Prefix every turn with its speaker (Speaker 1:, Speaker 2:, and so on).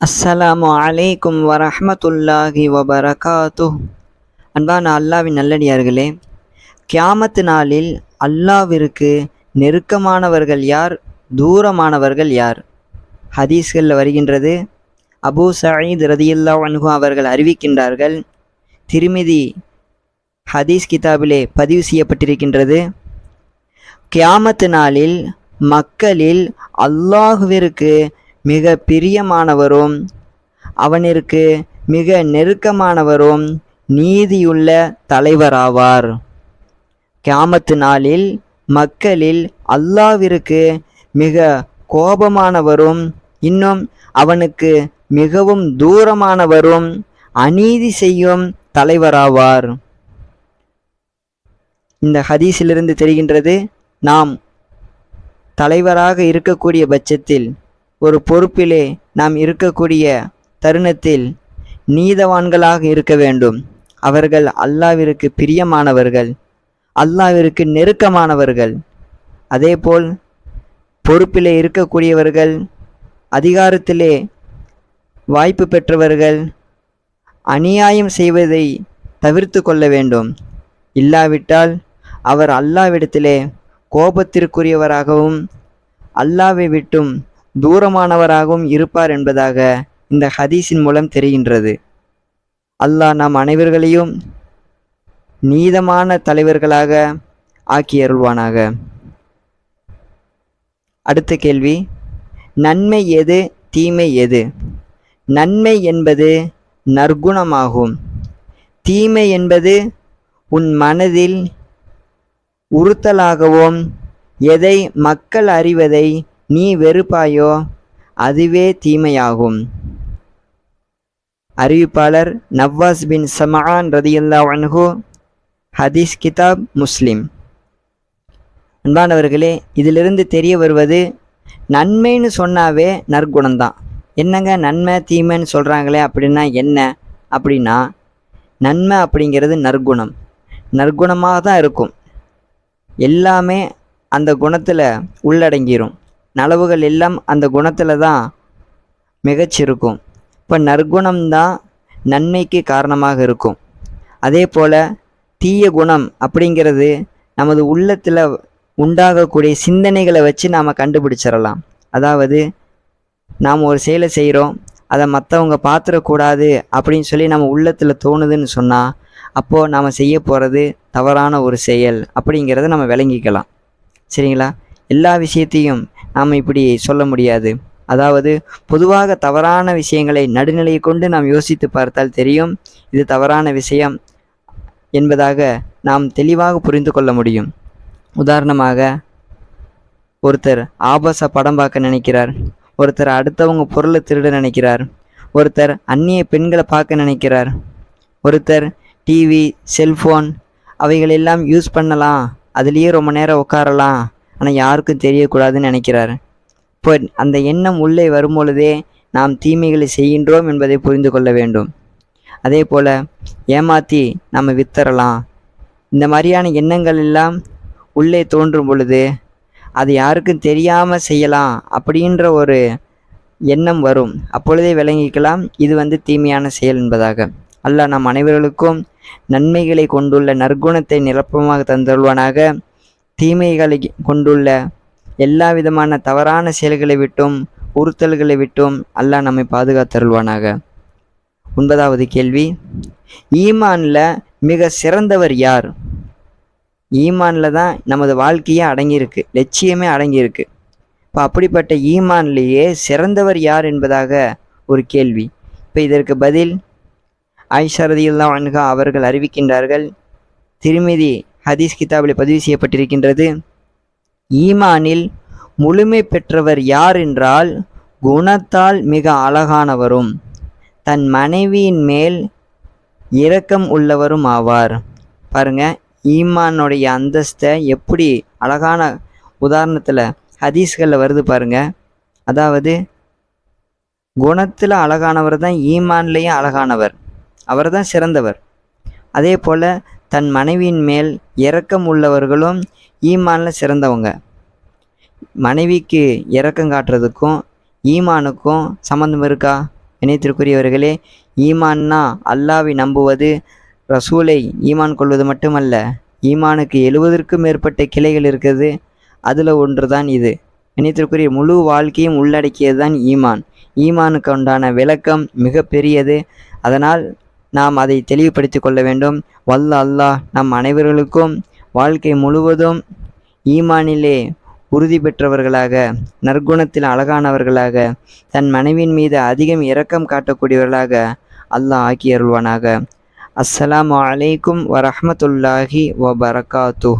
Speaker 1: அஸ்ஸலாமு அலைக்கும் வரஹமத்துல்லாஹி வபரகாத்து அன்பான அல்லாவின் நல்லடியார்களே கியாமத்து நாளில் அல்லாவிற்கு நெருக்கமானவர்கள் யார் தூரமானவர்கள் யார்? ஹதீஸ்களில் வருகின்றது அபூ சயீத் ரதியுல்லா அனுகு அவர்கள் அறிவிக்கின்றார்கள் திருமிதி ஹதீஸ் கிதாபிலே பதிவு செய்யப்பட்டிருக்கின்றது. கியாமத்து நாளில் மக்களில் அல்லாஹுவிற்கு மிக பிரியமானவரும் அவனிற்கு மிக நெருக்கமானவரும் நீதியுள்ள தலைவராவார். கியாமத்து நாளில் மக்களில் அல்லாவிற்கு மிக கோபமானவரும் இன்னும் அவனுக்கு மிகவும் தூரமானவரும் அநீதி செய்யும் தலைவராவார். இந்த ஹதீஸிலிருந்து தெரிகின்றது நாம் தலைவராக இருக்கக்கூடிய பட்சத்தில் ஒரு பொறுப்பிலே நாம் இருக்கக்கூடிய தருணத்தில் நீதவான்களாக இருக்க வேண்டும். அவர்கள் அல்லாவிற்கு பிரியமானவர்கள் அல்லாவிற்கு நெருக்கமானவர்கள். அதேபோல் பொறுப்பிலே இருக்கக்கூடியவர்கள் அதிகாரத்திலே வாய்ப்பு பெற்றவர்கள் அநியாயம் செய்வதை தவிர்த்து கொள்ள வேண்டும். இல்லாவிட்டால் அவர் அல்லாவிடத்திலே கோபத்திற்குரியவராகவும் அல்லாவை விட்டும் தூரமானவராகவும் இருப்பார் என்பதாக இந்த ஹதீஸின் மூலம் தெரிகின்றது. அல்லாஹ் நாம் அனைவர்களையும் நீதமான தலைவர்களாக ஆக்கி அருள்வானாக. அடுத்த கேள்வி நன்மை எது தீமை எது? நன்மை என்பது நற்குணமாகும். தீமை என்பது உன் மனதில் உறுத்தலாகவும் எதை மக்கள் அறிவதை நீ வெறுப்பாயோ? அதுவே தீமையாகும். அறிவிப்பாளர் நவ்வாஸ் பின் சமான் ரதியுல்லா அன்ஹு ஹதீஸ் கிதாப் முஸ்லிம். அன்பானவர்களே இதிலிருந்து தெரிய வருவது நன்மைன்னு சொன்னாவே நற்குணம்தான். என்னங்க நன்மை தீமைன்னு சொல்கிறாங்களே அப்படின்னா என்ன? அப்படின்னா நன்மை அப்படிங்கிறது நற்குணம். நற்குணமாக தான் இருக்கும். எல்லாமே அந்த குணத்தில் உள்ளடங்கிரும். நலவுகள் எல்லாம் அந்த குணத்தில் தான் மிகச்சிருக்கும் இப்போ நற்குணம்தான் நன்மைக்கு காரணமாக இருக்கும். அதே போல் தீய குணம் அப்படிங்கிறது நமது உள்ளத்தில் உண்டாகக்கூடிய சிந்தனைகளை வச்சு நாம் கண்டுபிடிச்சிடலாம். அதாவது நாம் ஒரு செயலை செய்கிறோம் அதை மற்றவங்க பார்த்துடக்கூடாது அப்படின்னு சொல்லி நம்ம உள்ளத்தில் தோணுதுன்னு சொன்னால் அப்போது நாம் செய்ய போகிறது தவறான ஒரு செயல் அப்படிங்கிறத நம்ம விளங்கிக்கலாம். சரிங்களா? எல்லா விஷயத்தையும் நாம் இப்படி சொல்ல முடியாது. அதாவது பொதுவாக தவறான விஷயங்களை நடுநிலையை கொண்டு நாம் யோசித்து பார்த்தால் தெரியும் இது தவறான விஷயம் என்பதாக நாம் தெளிவாக புரிந்து கொள்ள முடியும். உதாரணமாக ஒருத்தர் ஆபாச படம் பார்க்க நினைக்கிறார் ஒருத்தர் அடுத்தவங்க பொருளை திருட நினைக்கிறார் ஒருத்தர் அந்நிய பெண்களை பார்க்க நினைக்கிறார் ஒருத்தர் டிவி செல்ஃபோன் அவைகளெல்லாம் யூஸ் பண்ணலாம் அதுலேயே ரொம்ப நேரம் உட்காரலாம் ஆனால் யாருக்கும் தெரியக்கூடாதுன்னு நினைக்கிறார். இப்போ அந்த எண்ணம் உள்ளே வரும்பொழுதே நாம் தீமைகளை செய்கின்றோம் என்பதை புரிந்து கொள்ள வேண்டும். அதே போல் ஏமாற்றி நம்ம வித்தரலாம். இந்த மாதிரியான எண்ணங்கள் எல்லாம் உள்ளே தோன்றும் பொழுது அது யாருக்கும் தெரியாமல் செய்யலாம் அப்படின்ற ஒரு எண்ணம் வரும். அப்பொழுதே விளங்கிக்கலாம் இது வந்து தீமையான செயல் என்பதாக. அல்லாஹ் நம் அனைவர்களுக்கும் நன்மைகளை கொண்டுள்ள நற்குணத்தை நிரப்பமாக தந்தருள்வானாக. தீமைகளை கொண்டுள்ள எல்லா விதமான தவறான செயல்களை விட்டும் உறுத்தல்களை விட்டும் அல்லாஹ் நம்மை பாதுகாத்தருள்வானாக. ஒன்பதாவது கேள்வி. ஈமானில் மிக சிறந்தவர் யார்? ஈமானில் தான் நமது வாழ்க்கையே அடங்கியிருக்கு லட்சியமே அடங்கியிருக்கு. இப்போ அப்படிப்பட்ட ஈமான்லேயே சிறந்தவர் யார் என்பதாக ஒரு கேள்வி. இப்போ இதற்கு பதில் ஆயிஷா ரதியுல்லா அவர்கள் அறிவிக்கின்றார்கள் திருமிதி ஹதீஸ் கிதாபில் பதிவு செய்யப்பட்டிருக்கின்றது. ஈமானில் முழுமை பெற்றவர் யார் என்றால் குணத்தால் மிக அழகானவரும் தன் மனைவியின் மேல் இரக்கம் உள்ளவரும் ஆவார். பாருங்க ஈமானுடைய அந்தஸ்தை எப்படி அழகான உதாரணத்தில் ஹதீஸ்களில் வருது பாருங்க. அதாவது குணத்தில் அழகானவர் தான் ஈமான்லேயும் அழகானவர். அவர் தான் சிறந்தவர். அதே போல் தன் மனைவியின் மேல் இரக்கம் உள்ளவர்களும் ஈமானில் சிறந்தவங்க. மனைவிக்கு இரக்கம் காட்டுறதுக்கும் ஈமானுக்கும் சம்மந்தம் இருக்கா? இணையத்திற்குரியவர்களே ஈமான்னா அல்லாவை நம்புவது ரசூலை ஈமான் கொள்வது மட்டுமல்ல ஈமானுக்கு எழுவதற்கும் மேற்பட்ட கிளைகள் இருக்குது அதில் ஒன்று தான் இது. இணையத்திற்குரிய முழு வாழ்க்கையும் உள்ளடக்கியது தான் ஈமான். ஈமானுக்கு உண்டான விளக்கம் மிக பெரியது அதனால் நாம் அதை தெளிவுபடுத்தி கொள்ள வேண்டும். வல்ல அல்லாஹ் நம் அனைவர்களுக்கும் வாழ்க்கை முழுவதும் ஈமானிலே உறுதி பெற்றவர்களாக நற்குணத்தில் அழகானவர்களாக தன் மனைவியின் மீது அதிகம் இரக்கம் காட்டக்கூடியவர்களாக அல்லாஹ் ஆக்கி அருள்வானாக. அஸ்ஸலாமு அலைக்கும் வரஹமத்துல்லாஹி வபரகாத்து